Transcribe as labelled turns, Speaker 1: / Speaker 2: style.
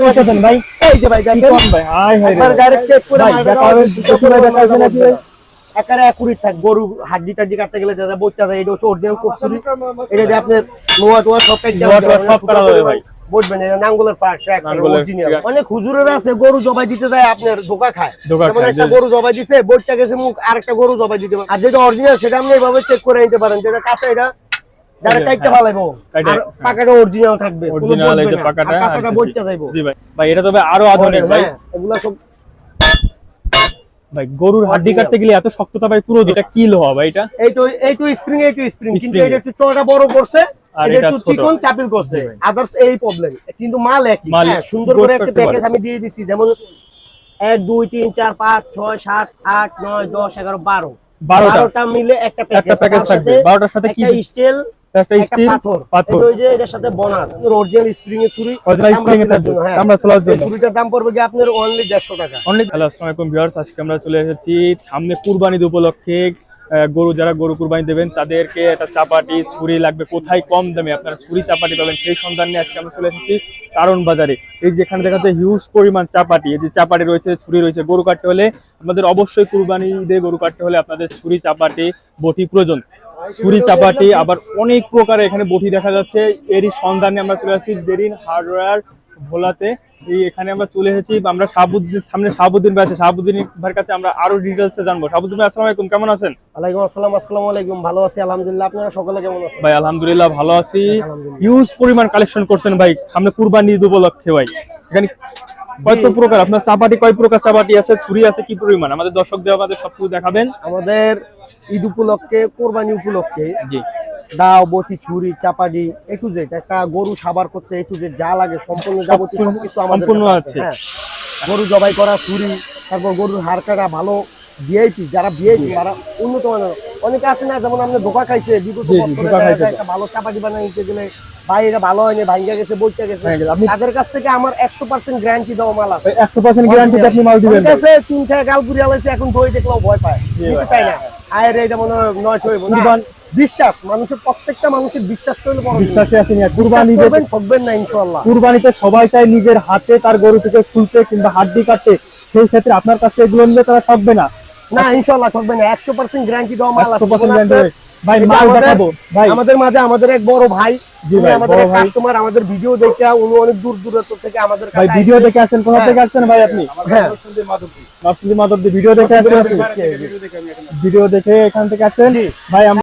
Speaker 1: অনেক হুজুরের আছে গরু জবাই দিতে যায় আপনার ধোকা খায় একটা গরু জবাই দিতে বইটা গেছে মুখ একটা গরু জবাই দিতে পারে আর যেটা অরিজিনাল সেটা আপনি এভাবে চেক করে নিতে পারেন যেটা কাছে এটা হ্যাঁ, হ্যাঁ।
Speaker 2: হ্যাঁ, গরুর হাড্ডি কাটতে গেলে এত শক্ততা ভাই পুরো যেটা কিল হবে এটা
Speaker 1: এই তো স্প্রিং এই তো স্প্রিং কিন্তু এটা একটু বড় করছে আদার্স এই প্রবলেম কিন্তু সুন্দর করে একটা প্যাকেজ আমি দিয়ে যেমন এক দুই তিন চার পাঁচ ছয় সাত আট নয় দশ এগারো বারো বারোটা মিলে একটা বারোটার সাথে কি একটা স্টিল পাথর ওই যে এটার সাথে বোনাস অরিজিনাল স্প্রিং এর ছুরি
Speaker 2: অরিজিনাল স্প্রিং এর থাকবে হ্যাঁ। আমরা চলার জন্য
Speaker 1: ছুরিটার দাম পড়বে কি আপনার অনলি 150 টাকা
Speaker 2: অনলি আসসালামু আলাইকুম ভিউয়ার্স আজকে আমরা চলে এসেছি সামনে কুরবানি উপলক্ষে গরু যারা গরু কুরবানি দেবেন তাদেরকে একটা চাপাটি ছুরি লাগবে কোথায় কম দামে আপনারা ছুরি চাপাটি পাবেন সেই সন্ধান নিয়ে আজকে আমরা চলে এসেছি কারণ বাজারে এই যেখানে দেখা যাচ্ছে হিউজ পরিমাণ চাপাটি এই যে চাপাটি রয়েছে ছুরি রয়েছে গরু কাটতে হলে আমাদের অবশ্যই কুরবানি দিয়ে গরু কাটতে হলে আপনাদের ছুরি চাপাটি বটি প্রয়োজন ছুরি চাপাটি আবার অনেক প্রকার এখানে বটি দেখা যাচ্ছে এরই সন্ধানে আমরা চলে আসছি দেরিন হার্ডওয়্যার ভোলাতে এই এখানে আমরা চলে এসেছি আমরা শাহাবুদ্দিন সামনে শাহাবুদ্দিন ভাই আছে শাহাবুদ্দিন ভাইয়ের কাছে আমরা আরো ডিটেলসে জানবো শাহাবুদ্দিন ভাই আসসালামু আলাইকুম কেমন আছেন
Speaker 1: ওয়ালাইকুম আসসালাম আসসালামু আলাইকুম ভালো আছি আলহামদুলিল্লাহ আপনারা সকলে কেমন আছেন
Speaker 2: ভাই আলহামদুলিল্লাহ ভালো আছি হিউজ পরিমাণ কালেকশন করছেন ভাই সামনে কুরবানি ঈদ উপলক্ষে ভাই এখানে কত প্রকার আপনার চাপাটি কয় প্রকার চাপাটি আছে ছুরি আছে কি পরিমাণ আমাদের দর্শকদের আমাদের সবকিছু দেখাবেন
Speaker 1: আমাদের ঈদ উপলক্ষে কোরবানি উপলক্ষে জি দাও বটি ছুরি চাপাটি এ টু জেড একটা গরু সাবার করতে একটু যে জেড যা লাগে সম্পূর্ণ যাবতীয় কিছু আমাদের আছে হ্যাঁ। গরু জবাই করা ছুরি তারপর গরুর হাড় কাটা ভালো ভিআইপি যারা ভিআইপি তারা উন্নত মানের অনেকে আছে না যেমন আমরা ধোকা খাইছে ভালো চাপাটি বানাই নিতে গেলে গেছে বইটা গেছে তাদের কাছ থেকে আমার একশো পার্সেন্ট গ্যারান্টি দেওয়া মাল
Speaker 2: আছে একশো পার্সেন্ট গ্যারান্টি আপনি মাল দিবেন
Speaker 1: তিন গাল ঘুরে আলাইছে এখন বই দেখলেও ভয় পায় তাই না আয়ের নয় হইব বিশ্বাস মানুষের প্রত্যেকটা মানুষের বিশ্বাস করলে বিশ্বাসে আছেন কুরবানি দেবেন ঠকবেন না ইনশাল্লাহ
Speaker 2: কুরবানিতে সবাই চাই নিজের হাতে তার গরু থেকে খুলতে কিংবা হাত দিয়ে কাটতে সেই ক্ষেত্রে আপনার কাছে এগুলো নিলে তারা ঠকবে না
Speaker 1: না গ্যারান্টি দাও মাল
Speaker 2: গ্যারান্টি
Speaker 1: ভাই মাল দেখাবো ভাই আমাদের মাঝে আমাদের এক বড় ভাই আমাদের কাস্টমার আমাদের ভিডিও দেখে উনি অনেক দূর দূরান্ত থেকে আমাদের
Speaker 2: ভাই ভিডিও দেখে আছেন কোথা থেকে হ্যাঁ। আসছেন ভাই আপনি হ্যাঁ ভিডিও দেখে আসছেন ভিডিও দেখে এখান থেকে আসছেন ভাই